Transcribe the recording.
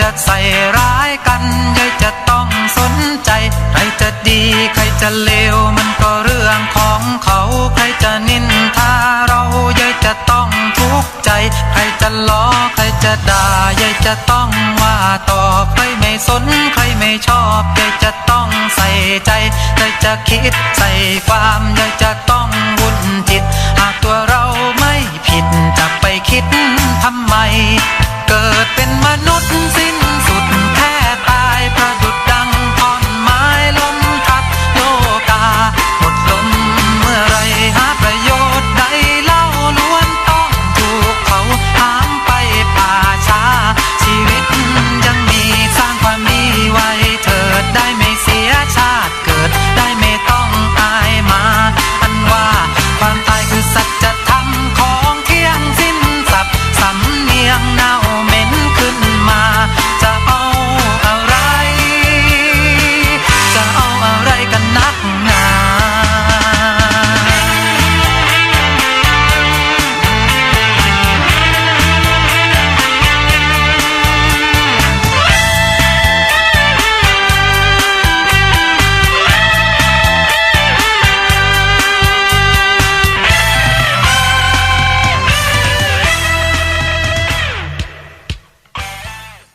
จะใส่ร้ายกันยายจะต้องสนใจ ใครจะดีใครจะเลวมันก็เรื่องของเขา ใครจะนินทาเรายายจะต้องทุกข์ใจ ใครจะล้อใครจะด่ายายจะต้องว่าตอบใครไม่สนใครไม่ชอบยายจะต้องใส่ใจใครจะคิดใส่ความยายจะ